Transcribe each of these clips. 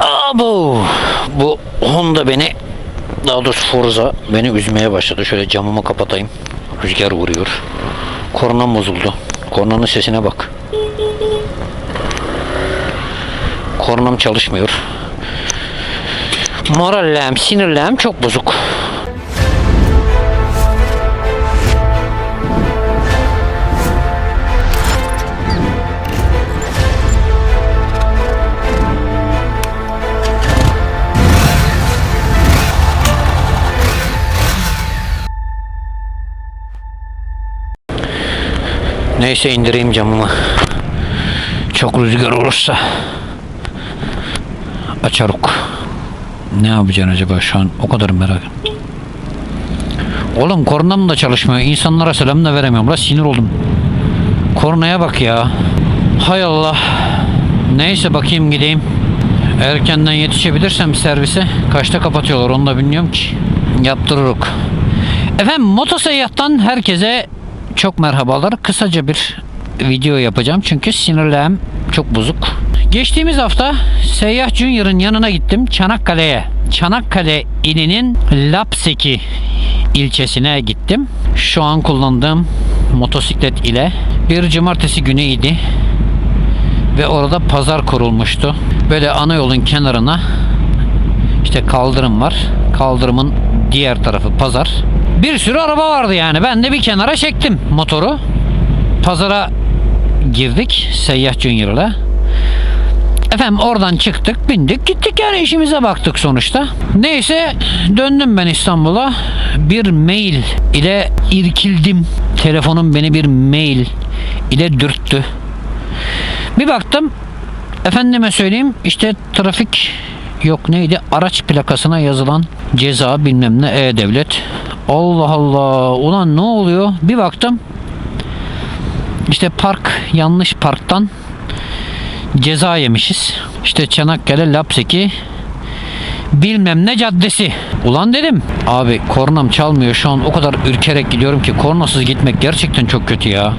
Abo! Bu Honda beni daha doğrusu Forza beni üzmeye başladı. Şöyle camımı kapatayım. Rüzgar vuruyor. Kornam bozuldu. Kornanın sesine bak. Kornam çalışmıyor. Morallem, sinirlem çok bozuk. Neyse indireyim camımı. Çok rüzgar olursa açaruk. Ne yapacaksın acaba şu an? O kadar merak Oğlum kornam da çalışmıyor. İnsanlara selam da veremiyorum. La sinir oldum. Kornaya bak ya. Hay Allah. Neyse bakayım gideyim. Erkenden yetişebilirsem servise. Kaçta kapatıyorlar onu da bilmiyorum ki. Yaptırırık. Efendim motoseyyahtan herkese çok merhabalar. Kısaca bir video yapacağım çünkü sinirlerim çok bozuk. Geçtiğimiz hafta Seyyah Junior'ın yanına gittim Çanakkale'ye. Çanakkale ilinin Lapseki ilçesine gittim. Şu an kullandığım motosiklet ile bir cumartesi günüydi ve orada pazar kurulmuştu. Böyle ana yolun kenarına işte kaldırım var. Kaldırımın diğer tarafı pazar. Bir sürü araba vardı yani. Ben de bir kenara çektim motoru. Pazara girdik Seyyah Junior'la. Efendim oradan çıktık, bindik, gittik yani işimize baktık sonuçta. Neyse döndüm ben İstanbul'a. Bir mail ile irkildim. Telefonum beni bir mail ile dürttü. Bir baktım efendime söyleyeyim işte trafik yok neydi araç plakasına yazılan ceza bilmem ne e-devlet. Allah Allah ulan ne oluyor bir baktım işte park yanlış parktan ceza yemişiz. İşte Çanakkale Lapseki bilmem ne caddesi. Ulan dedim abi kornam çalmıyor şu an o kadar ürkerek gidiyorum ki kornasız gitmek gerçekten çok kötü ya.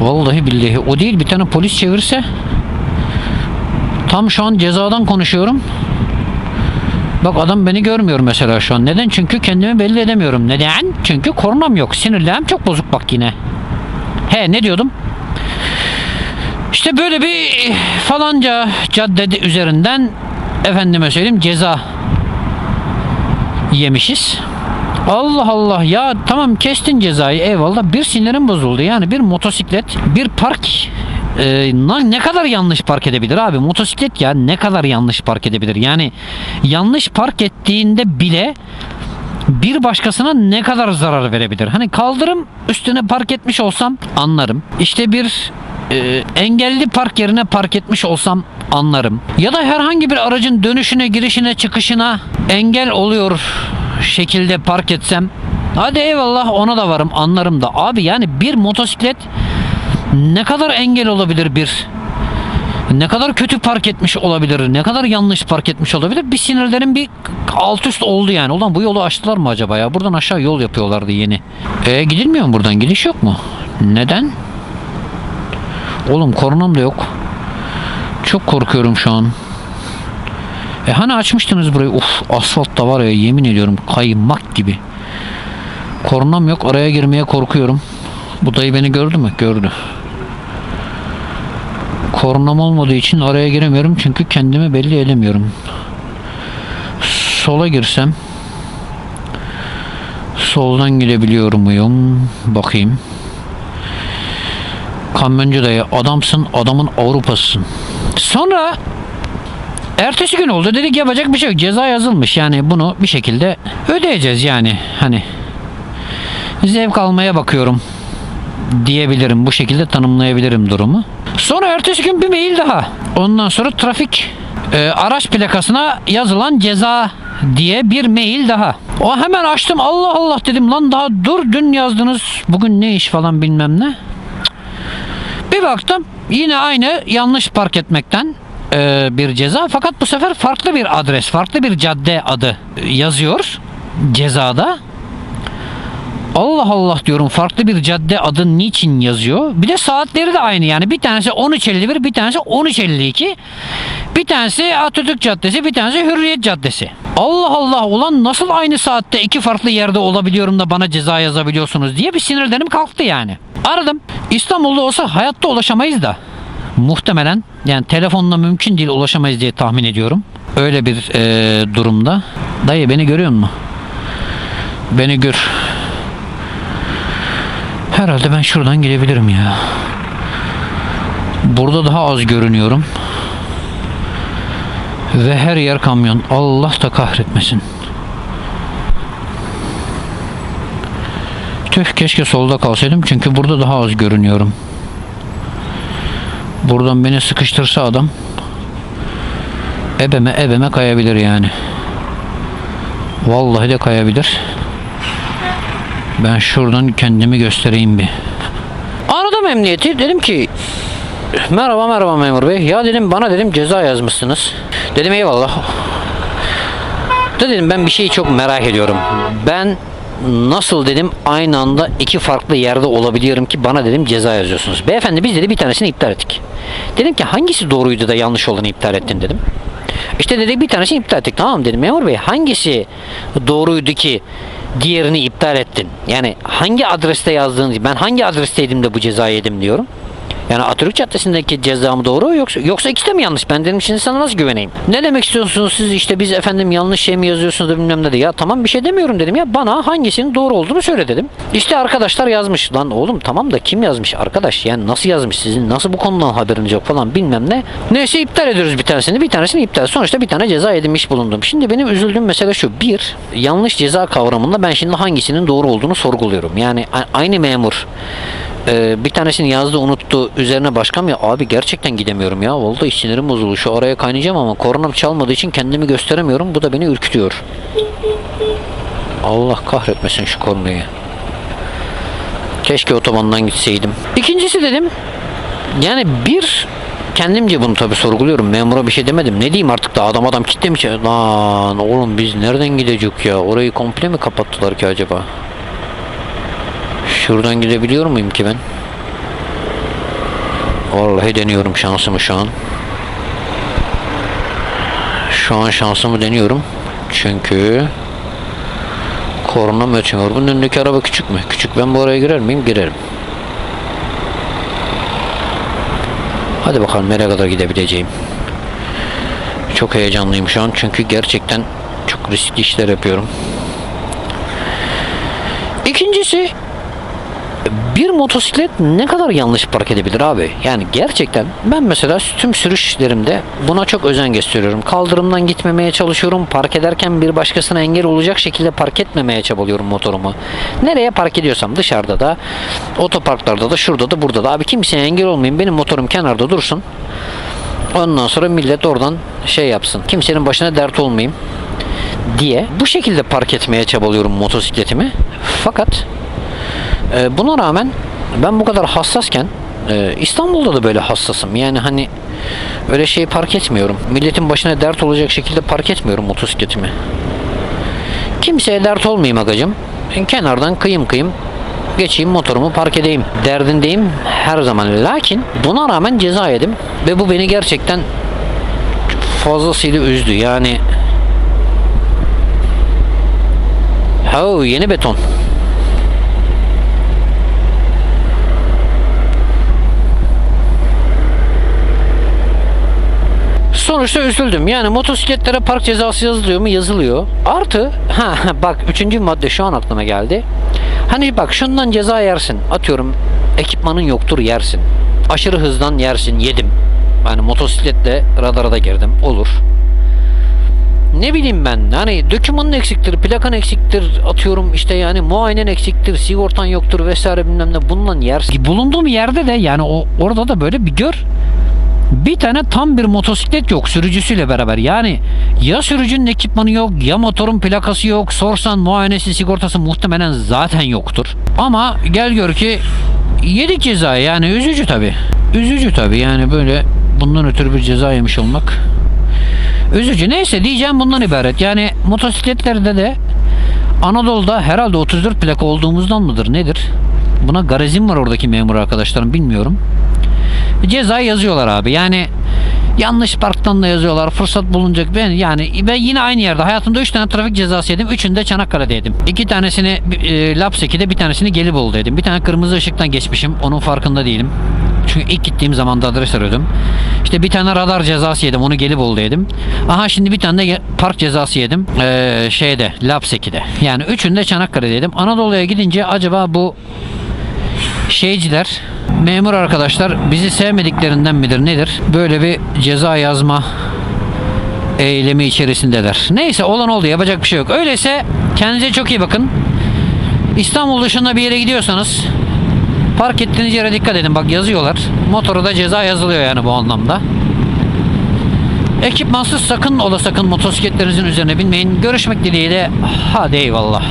Vallahi billahi o değil bir tane polis çevirse tam şu an cezadan konuşuyorum. Bak adam beni görmüyor mesela şu an. Neden? Çünkü kendimi belli edemiyorum. Neden? Çünkü kornam yok. Sinirlerim çok bozuk bak yine. He ne diyordum? İşte böyle bir falanca cadde üzerinden efendime söyleyeyim ceza yemişiz. Allah Allah ya tamam kestin cezayı eyvallah bir sinirim bozuldu yani bir motosiklet bir park e, ne kadar yanlış park edebilir abi motosiklet ya ne kadar yanlış park edebilir yani yanlış park ettiğinde bile bir başkasına ne kadar zarar verebilir? Hani kaldırım üstüne park etmiş olsam anlarım. İşte bir e, engelli park yerine park etmiş olsam anlarım. Ya da herhangi bir aracın dönüşüne, girişine, çıkışına engel oluyor şekilde park etsem hadi eyvallah ona da varım anlarım da. Abi yani bir motosiklet ne kadar engel olabilir bir ne kadar kötü park etmiş olabilir, ne kadar yanlış park etmiş olabilir. Bir sinirlerim bir alt üst oldu yani. Ulan bu yolu açtılar mı acaba ya? Buradan aşağı yol yapıyorlardı yeni. E gidilmiyor mu buradan? Gidiş yok mu? Neden? Oğlum kornam da yok. Çok korkuyorum şu an. E hani açmıştınız burayı? Uf asfalt da var ya yemin ediyorum kaymak gibi. Kornam yok. Araya girmeye korkuyorum. Bu dayı beni gördü mü? Gördü. Kornam olmadığı için araya giremiyorum çünkü kendimi belli edemiyorum. Sola girsem soldan gidebiliyor muyum? Bakayım. Kamyoncu dayı adamsın adamın Avrupa'sın. Sonra ertesi gün oldu dedik yapacak bir şey yok. Ceza yazılmış yani bunu bir şekilde ödeyeceğiz yani hani zevk almaya bakıyorum diyebilirim. Bu şekilde tanımlayabilirim durumu. Sonra ertesi gün bir mail daha. Ondan sonra trafik e, araç plakasına yazılan ceza diye bir mail daha. O hemen açtım. Allah Allah dedim lan daha dur dün yazdınız. Bugün ne iş falan bilmem ne. Bir baktım yine aynı yanlış park etmekten e, bir ceza fakat bu sefer farklı bir adres, farklı bir cadde adı yazıyor cezada. Allah Allah diyorum farklı bir cadde adı niçin yazıyor? Bir de saatleri de aynı yani. Bir tanesi 13.51 bir tanesi 13.52. Bir tanesi Atatürk Caddesi bir tanesi Hürriyet Caddesi. Allah Allah ulan nasıl aynı saatte iki farklı yerde olabiliyorum da bana ceza yazabiliyorsunuz diye bir sinirlerim kalktı yani. Aradım. İstanbul'da olsa hayatta ulaşamayız da. Muhtemelen yani telefonla mümkün değil ulaşamayız diye tahmin ediyorum. Öyle bir eee, durumda. Dayı beni görüyor musun? Beni gör. Herhalde ben şuradan gidebilirim ya. Burada daha az görünüyorum. Ve her yer kamyon. Allah da kahretmesin. Tüh keşke solda kalsaydım çünkü burada daha az görünüyorum. Buradan beni sıkıştırsa adam ebeme ebeme kayabilir yani. Vallahi de kayabilir. Ben şuradan kendimi göstereyim bir. Aradım emniyeti. Dedim ki merhaba merhaba memur bey. Ya dedim bana dedim ceza yazmışsınız. Dedim eyvallah. Dedim ben bir şeyi çok merak ediyorum. Ben nasıl dedim aynı anda iki farklı yerde olabiliyorum ki bana dedim ceza yazıyorsunuz. Beyefendi biz dedi bir tanesini iptal ettik. Dedim ki hangisi doğruydu da yanlış olanı iptal ettin dedim. İşte dedi bir tanesini iptal ettik. Tamam dedim memur bey hangisi doğruydu ki diğerini iptal ettin? Yani hangi adreste yazdığını ben hangi adresteydim de bu cezayı yedim diyorum. Yani Atatürk Caddesi'ndeki cezam doğru yoksa yoksa ikisi de mi yanlış? Ben dedim şimdi sana nasıl güveneyim? Ne demek istiyorsunuz siz işte biz efendim yanlış şey mi yazıyorsunuz da bilmem ne dedi. Ya tamam bir şey demiyorum dedim ya bana hangisinin doğru olduğunu söyle dedim. İşte arkadaşlar yazmış. Lan oğlum tamam da kim yazmış arkadaş? Yani nasıl yazmış sizin? Nasıl bu konudan haberiniz yok falan bilmem ne. Neyse iptal ediyoruz bir tanesini. Bir tanesini iptal. Sonuçta bir tane ceza edilmiş bulundum. Şimdi benim üzüldüğüm mesele şu. Bir, yanlış ceza kavramında ben şimdi hangisinin doğru olduğunu sorguluyorum. Yani aynı memur ee, bir tanesini yazdı unuttu. Üzerine başka ya abi gerçekten gidemiyorum ya. Vallahi sinirim bozuldu. Şu araya kaynayacağım ama koronam çalmadığı için kendimi gösteremiyorum. Bu da beni ürkütüyor. Allah kahretmesin şu koronayı keşke otobandan gitseydim. İkincisi dedim yani bir kendimce bunu tabi sorguluyorum. Memura bir şey demedim. Ne diyeyim artık da adam adam kitlemiş lan oğlum biz nereden gidecek ya? Orayı komple mi kapattılar ki acaba Şuradan gidebiliyor muyum ki ben? Vallahi deniyorum şansımı şu an. Şu an şansımı deniyorum. Çünkü kornam ötüyor. Bunun önündeki araba küçük mü? Küçük. Ben bu araya girer miyim? Girerim. Hadi bakalım nereye kadar gidebileceğim. Çok heyecanlıyım şu an çünkü gerçekten çok riskli işler yapıyorum. İkincisi bir motosiklet ne kadar yanlış park edebilir abi? Yani gerçekten ben mesela tüm sürüşlerimde buna çok özen gösteriyorum. Kaldırımdan gitmemeye çalışıyorum. Park ederken bir başkasına engel olacak şekilde park etmemeye çabalıyorum motorumu. Nereye park ediyorsam dışarıda da, otoparklarda da, şurada da, burada da. Abi kimseye engel olmayayım. Benim motorum kenarda dursun. Ondan sonra millet oradan şey yapsın. Kimsenin başına dert olmayayım diye bu şekilde park etmeye çabalıyorum motosikletimi. Fakat ee, buna rağmen ben bu kadar hassasken e, İstanbul'da da böyle hassasım. Yani hani öyle şey park etmiyorum. Milletin başına dert olacak şekilde park etmiyorum motosikletimi. Kimseye dert olmayayım agacım. Ben kenardan kıyım kıyım geçeyim motorumu park edeyim. Derdindeyim her zaman. Lakin buna rağmen ceza yedim. Ve bu beni gerçekten fazlasıyla üzdü. Yani Ha yeni beton. Sonuçta üzüldüm. Yani motosikletlere park cezası yazılıyor mu? Yazılıyor. Artı ha bak üçüncü madde şu an aklıma geldi. Hani bak şundan ceza yersin. Atıyorum ekipmanın yoktur yersin. Aşırı hızdan yersin. Yedim. Yani motosikletle radara da girdim. Olur. Ne bileyim ben hani dökümanın eksiktir, plakan eksiktir atıyorum işte yani muayenen eksiktir, sigortan yoktur vesaire bilmem ne bundan yersin. Bulunduğum yerde de yani o orada da böyle bir gör bir tane tam bir motosiklet yok sürücüsüyle beraber. Yani ya sürücünün ekipmanı yok ya motorun plakası yok. Sorsan muayenesi sigortası muhtemelen zaten yoktur. Ama gel gör ki yedik ceza yani üzücü tabi. Üzücü tabi yani böyle bundan ötürü bir ceza yemiş olmak. Üzücü neyse diyeceğim bundan ibaret. Yani motosikletlerde de Anadolu'da herhalde 34 plaka olduğumuzdan mıdır nedir? Buna garezin var oradaki memur arkadaşlarım bilmiyorum. Ceza yazıyorlar abi. Yani yanlış parktan da yazıyorlar. Fırsat bulunacak. Ben yani ben yine aynı yerde hayatımda 3 tane trafik cezası yedim. Üçünü de Çanakkale'de yedim. İki tanesini e, Lapseki'de bir tanesini Gelibolu'da yedim. Bir tane kırmızı ışıktan geçmişim. Onun farkında değilim. Çünkü ilk gittiğim zaman da adres arıyordum. İşte bir tane radar cezası yedim. Onu Gelibolu'da yedim. Aha şimdi bir tane de park cezası yedim. Ee, şeyde Lapseki'de. Yani üçünü de Çanakkale'de yedim. Anadolu'ya gidince acaba bu şeyciler, memur arkadaşlar bizi sevmediklerinden midir nedir? Böyle bir ceza yazma eylemi içerisindeler. Neyse olan oldu yapacak bir şey yok. Öyleyse kendinize çok iyi bakın. İstanbul dışında bir yere gidiyorsanız park ettiğiniz yere dikkat edin. Bak yazıyorlar. Motora da ceza yazılıyor yani bu anlamda. Ekipmansız sakın ola sakın motosikletlerinizin üzerine binmeyin. Görüşmek dileğiyle. Hadi eyvallah.